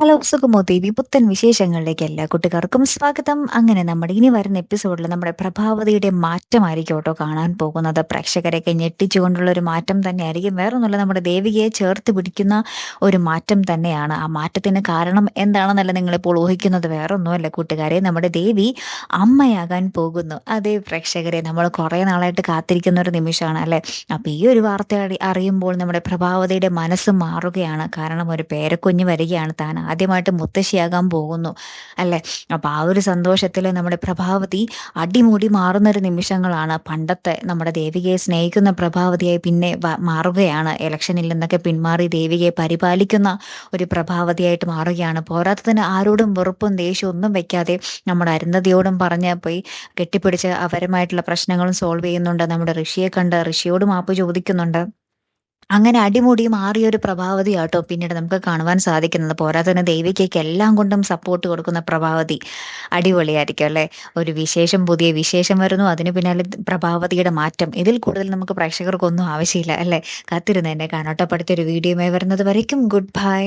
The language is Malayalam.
ഹലോ സുഗമോ ദേവി പുത്തൻ വിശേഷങ്ങളിലേക്ക് എല്ലാ കൂട്ടുകാർക്കും സ്വാഗതം. അങ്ങനെ നമ്മുടെ ഇനി വരുന്ന എപ്പിസോഡിൽ നമ്മുടെ പ്രഭാവതിയുടെ മാറ്റമായിരിക്കും കേട്ടോ കാണാൻ പോകുന്നത്. പ്രേക്ഷകരെയൊക്കെ ഞെട്ടിച്ചുകൊണ്ടുള്ള ഒരു മാറ്റം തന്നെയായിരിക്കും. വേറൊന്നുമില്ല നമ്മുടെ ദേവികയെ ചേർത്ത് പിടിക്കുന്ന ഒരു മാറ്റം തന്നെയാണ്. ആ മാറ്റത്തിന് കാരണം എന്താണെന്നല്ല നിങ്ങളിപ്പോൾ ഊഹിക്കുന്നത്. വേറൊന്നുമല്ല കൂട്ടുകാരെ നമ്മുടെ ദേവി അമ്മയാകാൻ പോകുന്നു. അതേ പ്രേക്ഷകരെ നമ്മൾ കുറേ നാളായിട്ട് കാത്തിരിക്കുന്ന ഒരു നിമിഷമാണ് അല്ലേ? അപ്പോൾ ഈ ഒരു വാർത്ത അറിയുമ്പോൾ നമ്മുടെ പ്രഭാവതിയുടെ മനസ്സ് മാറുകയാണ്. കാരണം ഒരു പേരക്കുഞ്ഞ് വരികയാണ് താൻ ആദ്യമായിട്ട് മുത്തശ്ശിയാകാൻ പോകുന്നു അല്ലേ? അപ്പോൾ ആ ഒരു സന്തോഷത്തിൽ നമ്മുടെ പ്രഭാവതി അടിമുടി മാറുന്ന ഒരു നിമിഷങ്ങളാണ്. പണ്ടത്തെ നമ്മുടെ ദേവികയെ സ്നേഹിക്കുന്ന പ്രഭാവതിയായി പിന്നെ മാറുകയാണ്. ഇലക്ഷനിൽ നിന്നൊക്കെ പിന്മാറി ദേവികയെ പരിപാലിക്കുന്ന ഒരു പ്രഭാവതിയായിട്ട് മാറുകയാണ്. പോരാത്തതിന് ആരോടും വെറുപ്പും ദേഷ്യവും ഒന്നും വെക്കാതെ നമ്മുടെ അരുന്ധതിയോടും പറഞ്ഞ് പോയി കെട്ടിപ്പിടിച്ച് അവരുമായിട്ടുള്ള പ്രശ്നങ്ങളും സോൾവ് ചെയ്യുന്നുണ്ട്. നമ്മുടെ ഋഷിയെ കണ്ട് ഋഷിയോട് മാപ്പ് ചോദിക്കുന്നുണ്ട്. അങ്ങനെ അടിമുടി മാറിയ ഒരു പ്രഭാവതി ആട്ടോ പിന്നീട് നമുക്ക് കാണുവാൻ സാധിക്കുന്നത്. പോരാത്തതിന് ദേവികയ്ക്ക് എല്ലാം കൊണ്ടും സപ്പോർട്ട് കൊടുക്കുന്ന പ്രഭാവതി അടിപൊളിയായിരിക്കും അല്ലേ? ഒരു വിശേഷം പുതിയ വിശേഷം വരുന്നു. അതിന് പിന്നാലെ പ്രഭാവതിയുടെ മാറ്റം. ഇതിൽ കൂടുതൽ നമുക്ക് പ്രേക്ഷകർക്കൊന്നും ആവശ്യമില്ല അല്ലേ? കാത്തിരുന്ന് എന്നെ കാണോട്ടപ്പെടുത്തിയ ഒരു വീഡിയോയുമായി വരുന്നത് വരയ്ക്കും. Good bye